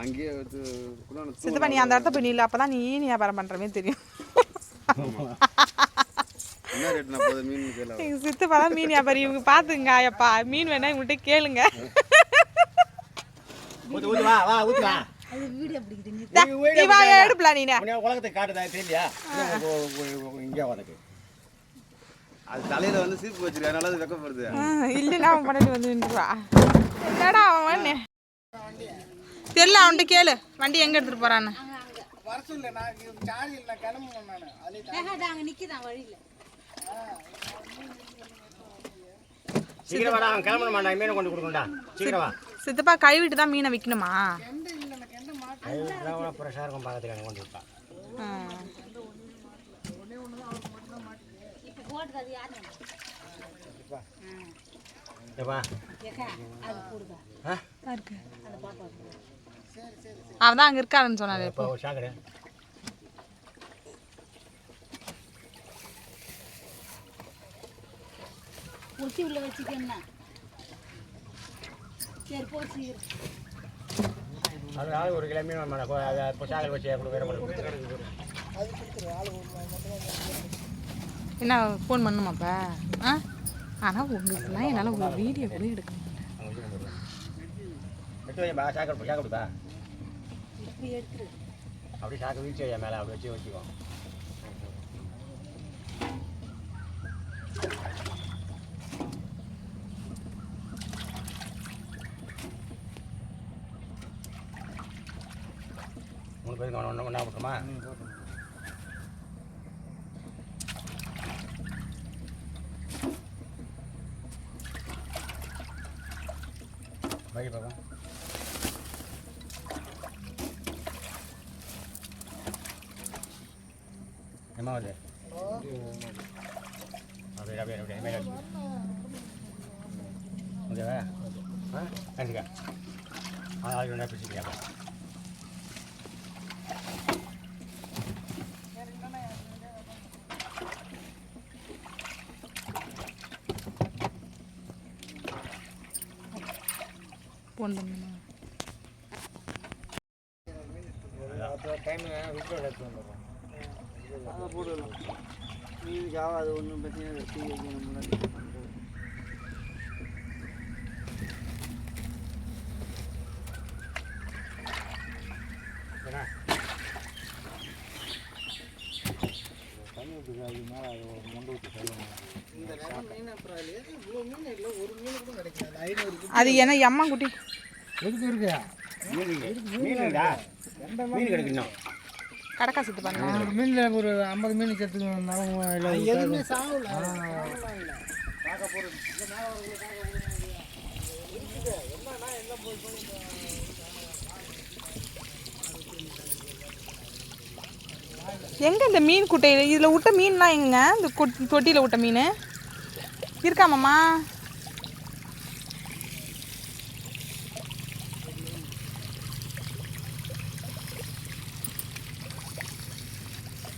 அங்கேயே சித்தப்பா நீ அந்த இடத்த போய் நில்லு. அப்பதான் நீ ஈனி வியாபாரம் பண்ற மாதிரி தெரியும். சித்தப்பா தான் மீன் வியாபாரி. இவங்க பாத்துங்க ஐயப்பா. மீன் வேணா இவங்கள்ட்ட கேளுங்க. ஊத்து ஊத்து வா வா ஊத்து வா. அது வீடியோ பிடிக்குது நீ நீ உலகத்தை காட்டுதா? தெரியலையா? இங்கே உனக்கு. அது தலையில வந்து சீப்பு வச்சிருக்க அதனால அது வெக்கப்படுது. இல்லைன்னா அவன் பண்ணிட்டு வந்து நின்றுவா. என்னடா அவன் தெரியல அவன்கிட்ட கேளு. வண்டி எங்க எடுத்துட்டு போறான்னு. அங்கே நிற்கிதான் வழியில் சீக்கிரம் வாடா அவன் கிளம்பணும்? மாட்டா மீனை கொண்டு கொடுக்கணும்டா. சீக்கிரம் வா. சித்தப்பா கழுவிட்டு தான் மீனை விற்கணுமா அதெல்லாம் அவன் தான் அங்க இருக்காருன்னு சொன்னாரு இப்போ. ஒட்டி உள்ள வச்சுக்கன்னா சரி போ சீக்கிரம் அது ஆள் ஒரு கிலோ மீன் வேணும் அதை இப்போ சாக்கடை வச்சு என்ன ஃபோன் பண்ணுமாப்ப ஆ? ஆனால் உங்களுக்குலாம் என்னால் ஒரு வீடியோ கூட எடுக்க முடியல. எடுத்து வைப்பா சாக்கடை சாக்கடை பா இப்போ எடுத்துரு அப்படியே சாக்கடை வீழ்ச்சி வையா மேலே அப்படி வச்சு வச்சுக்கோ மூணு பேருக்கு ஒன்று ஒன்றா போட்டுமா வை பாப்பா என்ன வருது அப்படியே அப்படியே அப்படியே மேலே வச்சு ஓகேவா ஆ கண்டிக்கா ஆ அது ஒன்றா பிடிச்சிக்கியா ஃபோன் பண்ணுமா மீனுக்கு ஆகாது ஒன்றும் பிரச்சனை இல்லை டீ வைக்கணும் முன்னாடி அது என்ன எம்மா குட்டி மீன் மீனுடா மீன் கிடைக்கணும். கடக்கா சித்து பண்ணா மீனில் ஒரு ஐம்பது மீன் சேர்த்துக்கணும் எதுவுமே எங்க இந்த மீன் குட்டையில? இதுல விட்ட மீன்லாம் எங்க? இந்த கொட்- தொட்டியில விட்ட மீன்? இருக்காமாம்மா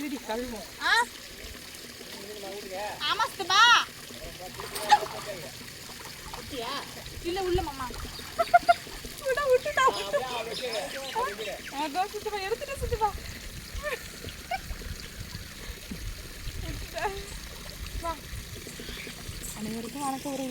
சீடி கழுவோம். ஆ? ஆமா சித்தப்பா இல்ல உள்ள மாமா. விட விட்டுட்டா அதோ சித்தப்பா எடுத்துட்டு. வா. அனைவருக்கும் வணக்கம் ஒரு